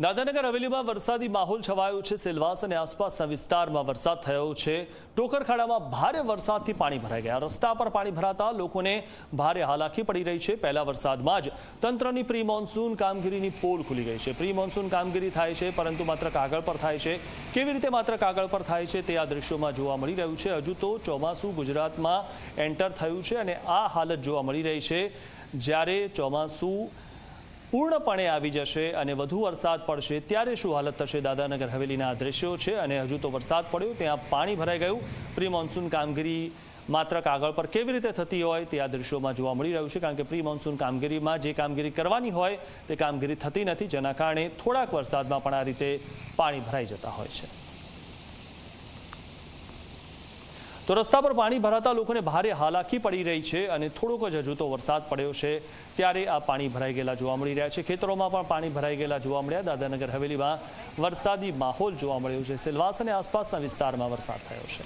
દાદાનગર હવેલીમાં વરસાદી માહોલ છવાયો છે. સેલવાસ અને આસપાસના વિસ્તારમાં વરસાદ થયો છે. ટોકરખાડામાં ભારે વરસાદથી પાણી ભરાઈ ગયા. રસ્તા પર પાણી ભરાતા લોકોને ભારે હાલાકી પડી રહી છે. પહેલા વરસાદમાં જ તંત્રની પ્રી મોન્સૂન કામગીરીની પોલ ખુલી ગઈ છે. પ્રી મોન્સૂન કામગીરી થાય છે, પરંતુ માત્ર કાગળ પર થાય છે. કેવી રીતે માત્ર કાગળ પર થાય છે તે આ દ્રશ્યોમાં જોવા મળી રહ્યું છે. હજુ તો ચોમાસું ગુજરાતમાં એન્ટર થયું છે અને આ હાલત જોવા મળી રહી છે. જ્યારે ચોમાસું પૂર્ણપણે આવી જશે અને વધુ વરસાદ પડશે, ત્યારે શું હાલત થશે? દાદાનગર હવેલીના દ્રશ્યો છે અને હજુ તો વરસાદ પડ્યો, ત્યાં પાણી ભરાઈ ગયું. પ્રી મોન્સૂન કામગીરી માત્ર કાગળ પર કેવી રીતે થતી હોય તે આ દ્રશ્યોમાં જોવા મળી રહ્યું છે, કારણ કે પ્રી મોન્સૂન કામગીરીમાં જે કામગીરી કરવાની હોય તે કામગીરી થતી નથી, જેના કારણે થોડાક વરસાદમાં પણ આ રીતે પાણી ભરાઈ જતા હોય છે. તો રસ્તા પર પાણી ભરાતા લોકોને ભારે હાલાકી પડી રહી છે અને થોડોક જ હજુ તો વરસાદ પડ્યો છે. ત્યારે આ પાણી ભરાઈ ગયેલા જોવા મળી રહ્યા છે. ખેતરોમાં પણ પાણી ભરાઈ ગયેલા જોવા મળ્યા. દાદાનગર હવેલીમાં વરસાદી માહોલ જોવા મળ્યો છે. સિલવાસ અને આસપાસના વિસ્તારમાં વરસાદ થયો છે.